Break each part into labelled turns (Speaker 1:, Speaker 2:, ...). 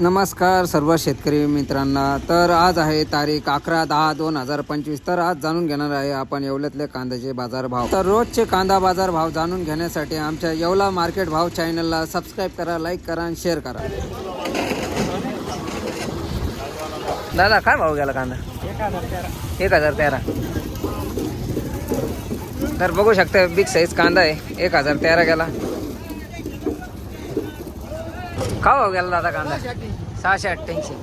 Speaker 1: नमस्कार सर्व शेतकरी मित्रांना. तर आज आहे तारीख अकरा दहा दोन हजार पंचवीस. तर आज जाणून घेणार आहे आपण येवल्यातले कांद्याचे बाजार भाव. तर रोजचे कांदा बाजार भाव जाणून घेण्यासाठी आमच्या येवला मार्केट भाव चॅनलला सबस्क्राईब करा लाईक करा आणि शेअर करा. दादा काय भाव गेला कांदा? एक हजार तेरा. तर बघू शकता बिग साईज कांदा आहे. एक हजार तेरा गेला. का भाव गेला दादा कांदा? सहाशे अठ्ठ्याऐंशी.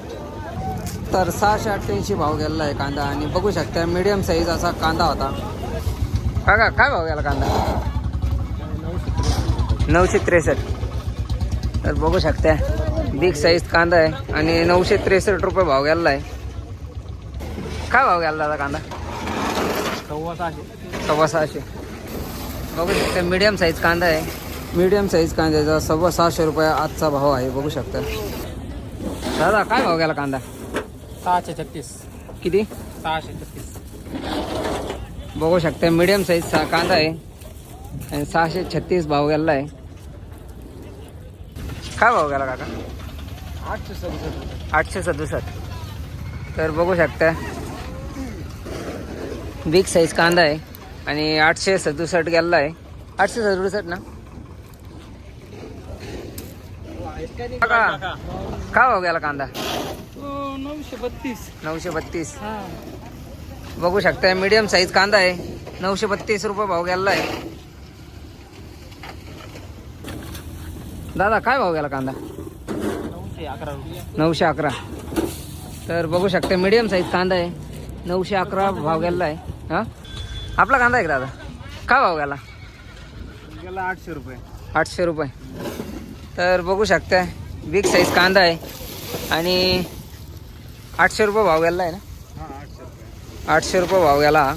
Speaker 1: तर सहाशे अठ्ठ्याऐंशी भाव गेलेला आहे कांदा आणि बघू शकता मीडियम साईज असा कांदा होता. काका काय भाव गेला कांदा? नऊशे त्रेसष्ट. तर बघू शकता बिग साईज कांदा आहे आणि नऊशे त्रेसष्ट रुपये भाव गेलेला आहे. काय भाव गेला दादा कांदा?
Speaker 2: सव्वा सहाशे.
Speaker 1: सव्वा सहाशे. बघू शकता मीडियम साईज कांदा आहे. मीडियम साईज कांद्याचा सव्वा सहाशे रुपये आजचा भाव आहे बघू शकता. दादा काय भाव गेला कांदा?
Speaker 2: सहाशे छत्तीस.
Speaker 1: किती?
Speaker 2: सहाशे छत्तीस.
Speaker 1: बघू शकता मीडियम साईजचा कांदा आहे. आणि सहाशे छत्तीस भाव गेला आहे. काय भाव गेला काका?
Speaker 2: आठशे सदुसष्ट.
Speaker 1: आठशे सदुसष्ट. तर बघू शकता बिग साईज कांदा आहे. आणि आठशे सदुसष्ट गेला आहे. आठशे सदुसष्ट ना? काका काय भाव गेला कांदा?
Speaker 2: नऊशे बत्तीस.
Speaker 1: नऊशे बत्तीस.
Speaker 2: हा.
Speaker 1: बघू शकता मीडियम साईज कांदा आहे. नऊशे बत्तीस रुपये भाव गेला आहे दादा काय भाव गेला कांदा?
Speaker 2: नऊशे अकरा रुपये.
Speaker 1: नऊशे अकरा. तर बघू शकता मीडियम साईज कांदा आहे. नऊशे अकरा भाव गेला आहे हां? आपला कांदा आहे का दादा? काय भाव गेला?
Speaker 2: गेला आठशे रुपये.
Speaker 1: आठशे रुपये. तर बघू शकता बिग साईज कांदा आहे. आणि आठशे रुपये भाव गेला आहे ना?
Speaker 2: हा आठशे रुपये.
Speaker 1: आठशे रुपये भाव गेला.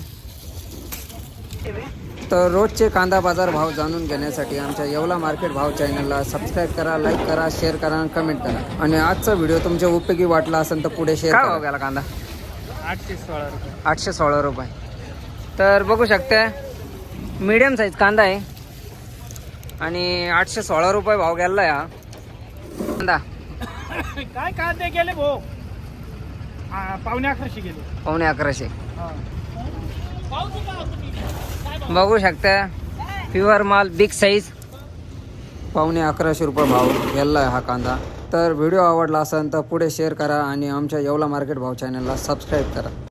Speaker 1: तर रोजचे कांदा बाजार भाव जाणून घेण्यासाठी आमच्या येवला मार्केट भाव चॅनलला सबस्क्राईब करा लाईक करा शेअर करा आणि कमेंट करा. आणि आजचा व्हिडिओ तुमच्या उपयोगी वाटला असेल तर पुढे शेअर काय भाव गेला कांदा?
Speaker 2: आठशे सोळा रुपये.
Speaker 1: आठशे सोळा रुपये. तर बघू शकता मीडियम साईज कांदा आहे. आणि आठशे सोळा रुपये भाव गेला हा कांदा
Speaker 2: काय कांदे गेले भाऊ? पावणे अकराशे गेले.
Speaker 1: पावणे अकराशे. बघू शकता प्युअर माल बिग साईज पावणे अकराशे रुपये भाव गेला हा कांदा. तर व्हिडिओ आवडला असेल तर पुढे शेअर करा आणि आमच्या येवला मार्केट भाव चॅनलला सबस्क्राईब करा.